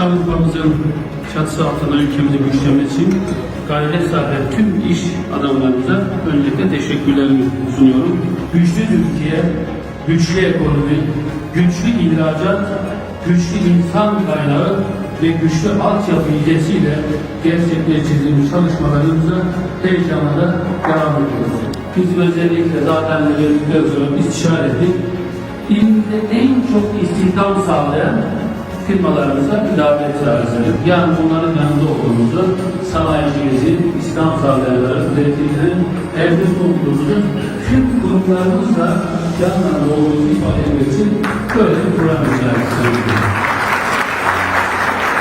Şanlıurfa'mızın çatısı altında ülkemizi güçlenmesi için gayret sarf tüm iş adamlarımıza öncelikle teşekkürlerimi sunuyorum. Güçlü Türkiye, güçlü ekonomi, güçlü ihracat, güçlü insan kaynağı ve güçlü altyapı ilkesiyle gerçekleştirdiğimiz çalışmalarımıza heyecanla da devam ediyoruz. Biz özellikle zaten verdikten sonra istişare ettik. İlimde en çok istihdam sağlayan firmalarımıza ilave çağrısını, yani bunların yanında olduğumuzu, sanayicimizin, istihdam sağlayanların, üreticilerin, evde olduğumuzu tüm kurumlarımızla yanlarında olduğumuzu ifade etmek için böyle bir program.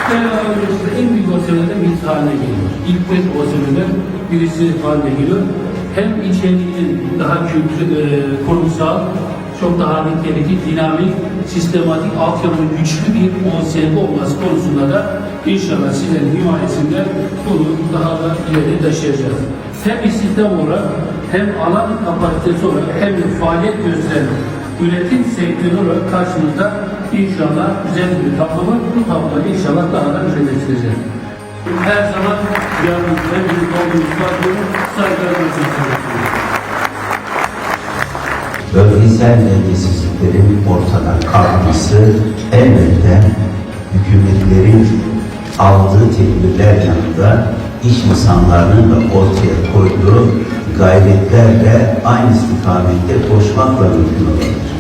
Değerli arkadaşlar, en büyük vasilelerden birisi haline geliyor. İlk beş vasilelerden birisi haline geliyor. Hem içeriğinin daha kültür, e, kurumsal, çok daha nitelikli, dinamik, sistematik, altyapının güçlü bir OSB olması konusunda da inşallah sizlerin himayesinde bunu daha da ileri taşıyacağız. Hem istihdam olarak, hem alan kapasitesi olarak, hem de faaliyet gösteren üretim sektörü olarak karşımızda inşallah güzel bir tablo var. Bu tabloyu inşallah daha da güzelleştireceğiz. Her zaman yanımızda bir olduğumuz kadro saygılarımızı. Bölgesel dengesizliklerin ortadan kalkması elbette hükümetlerin aldığı tedbirler yanında iş insanlarının da ortaya koyduğu gayretlerle aynı istikamette koşmakla mümkün olabilir.